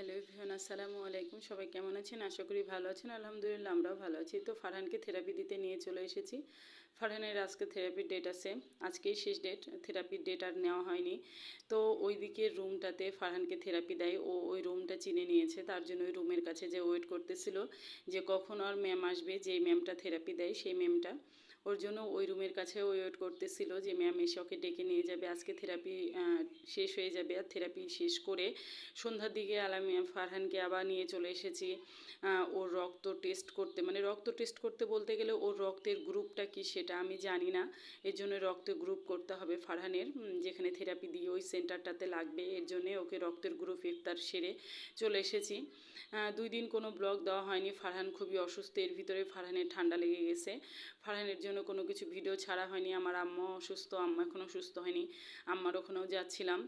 Hello ভিয়ন আসসালামু আলাইকুম। সবাই কেমন আছেন? আশা করি ভালো আছেন। আলহামদুলিল্লাহ, আমরাও ভালো আছি। তো ফারহানকে থেরাপি দিতে নিয়ে চলে এসেছি। ফারহানের আজকে থেরাপির ডেট আছে। আজকেই শেষ ডেট থেরাপির ডেট আর নেওয়া হয়নি। তো ওই দিকের রুমটাতে ফারহানকে থেরাপি দেয়। ও ওই রুমটা চিনে নিয়েছে। তার জন্য ওই রুমের কাছে যে ওয়েট করতেছিল যে কখন আর ম্যাম আসবে যে ম্যামটা থেরাপি দেয়, সেই ম্যামটা ওর জন্য ওই রুমের কাছে ওয়েট করতেছিল যে, ম্যাম, এসে ওকে ডেকে নিয়ে যাবে। আজকে থেরাপি শেষ হয়ে যাবে আর থেরাপি শেষ করে সন্ধ্যার দিকে আলামি ফারহানকে আবার নিয়ে চলে এসেছি। ওর রক্ত টেস্ট করতে মানে রক্ত টেস্ট করতে বলতে গেলে ওর রক্তের গ্রুপটা কি সেটা আমি জানি না। এর জন্য রক্ত গ্রুপ করতে হবে ফারহানের যেখানে থেরাপি দিয়ে ওই সেন্টারটাতে লাগবে। এর জন্যে ওকে রক্তের গ্রুপ ইফতার সেরে চলে এসেছি। দুই দিন কোনো ব্লগ দেওয়া হয়নি। ফারহান খুবই অসুস্থ। এর ভিতরে ফারহানের ঠান্ডা লেগে গেছে। ফারহানের জন্য কোনো কিছু ভিডিও ছাড়া হয়নি। আমার আম্মা অসুস্থ, আম্মা এখনও সুস্থ হয়নি। আম্মার ওখানেও যাচ্ছিলাম।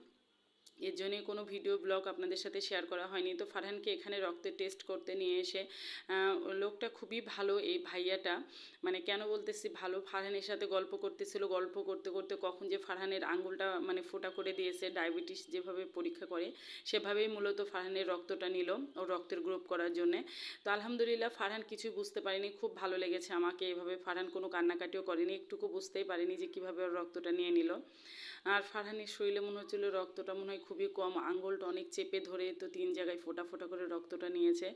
এর জন্যে কোনো ভিডিও ব্লগ আপনাদের সাথে শেয়ার করা হয়নি। তো ফারহানকে এখানে রক্তের টেস্ট করতে নিয়ে এসে লোকটা খুবই ভালো এই ভাইয়াটা। মানে কেন বলতেছি ভালো? ফারহানের সাথে গল্প করতেছিল, গল্প করতে করতে কখন যে ফারহানের আঙ্গুলটা মানে ফোটা করে দিয়েছে, ডায়াবেটিস যেভাবে পরীক্ষা করে, সেভাবেই মূলত ফারহানের রক্তটা নিল ও রক্তের গ্রুপ করার জন্যে। তো আলহামদুলিল্লাহ ফারহান কিছুই বুঝতে পারেনি, খুব ভালো লেগেছে আমাকে এভাবে। ফারহান কোনো কান্নাকাটিও করেনি, একটুকু বুঝতেই পারেনি যে কীভাবে ওর রক্তটা নিয়ে নিল। আর ফারহানের শরীরে মনে হচ্ছিল রক্তটা মনে হয় খুবই কম আঙ্গুলটা অনেক চেপে ধরে তো তিন জায়গায় ফোটা ফোটা করে রক্তটা নিয়েছে।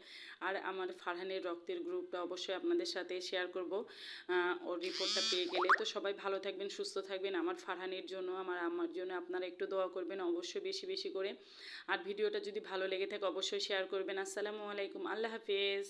আর আমার ফারহানের রক্তের গ্রুপটা অবশ্যই আপনাদের সাথে শেয়ার করব। ওর রিপোর্টটা পেয়ে গেলে তো সবাই ভালো থাকবেন, সুস্থ থাকবেন। আমার ফারহানের জন্য, আমার আমার জন্য আপনারা একটু দোয়া করবেন অবশ্যই বেশি বেশি করে। আর ভিডিওটা যদি ভালো লেগে থাকে অবশ্যই শেয়ার করবেন। আসসালামু আলাইকুম, আল্লাহ হাফেজ।